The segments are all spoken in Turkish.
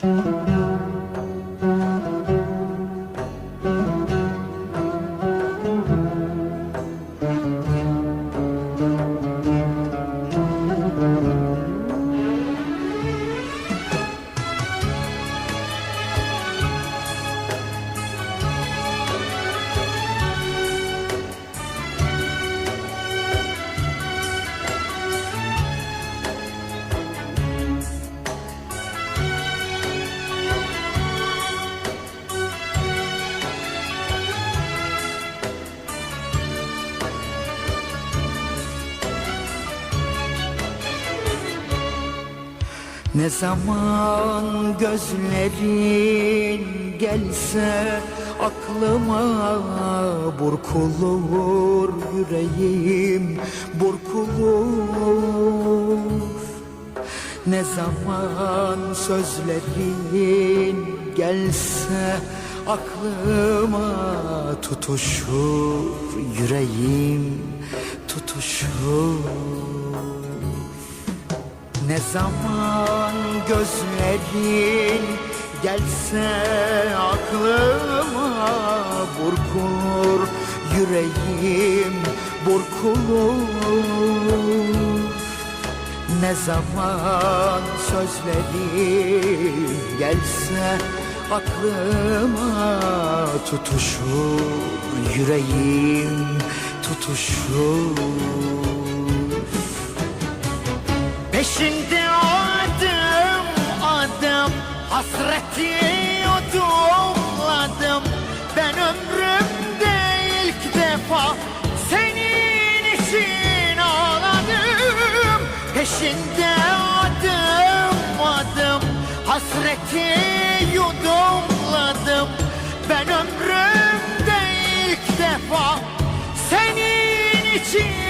thank mm-hmm. you Ne zaman gözlerin gelse aklıma burkulur yüreğim burkulur. Ne zaman sözlerin gelse aklıma tutuşur yüreğim tutuşur ne zaman gözlerin gelse aklıma burkulur yüreğim burkulur. Ne zaman sözlerin gelse aklıma tutuşur yüreğim tutuşur Peşinde adım adım. Hasreti yudumladım. Ben ömrümde ilk defa Senin için ağladım. Peşinde adım adım. Hasreti yudumladım. Ben ömrümde ilk defa Senin için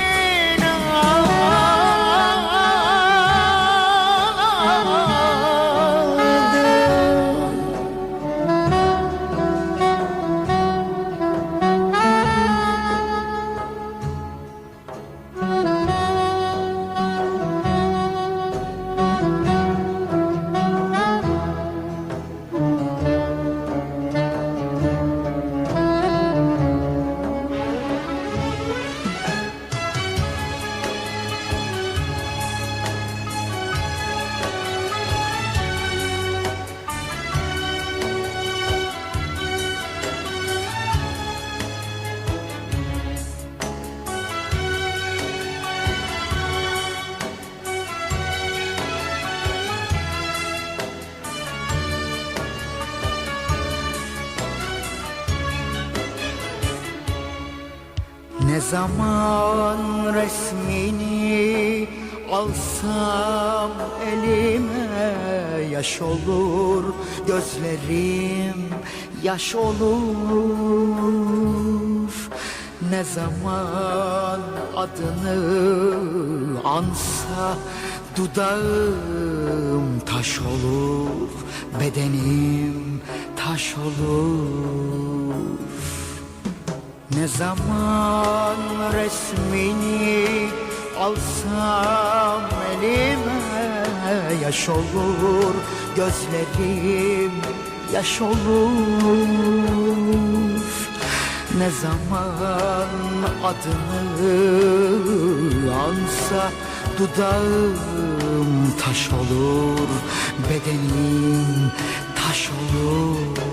Ne zaman resmini alsam elime yaş olur gözlerim yaş olur. Ne zaman adını ansa dudağım taş olur bedenim taş olur ne zaman resmini alsam elime yaş olur gözlerim yaş olur. Ne zaman adını ansa dudağım taş olur bedenim taş olur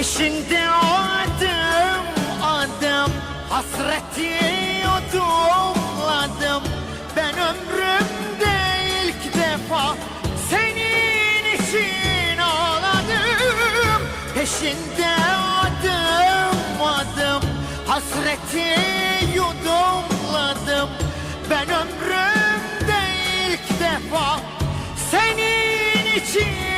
Peşinde adım adım Hasreti yudumladım Ben ömrümde ilk defa Senin için ağladım. Peşinde adım adım Hasreti yudumladım Ben ömrümde ilk defa Senin için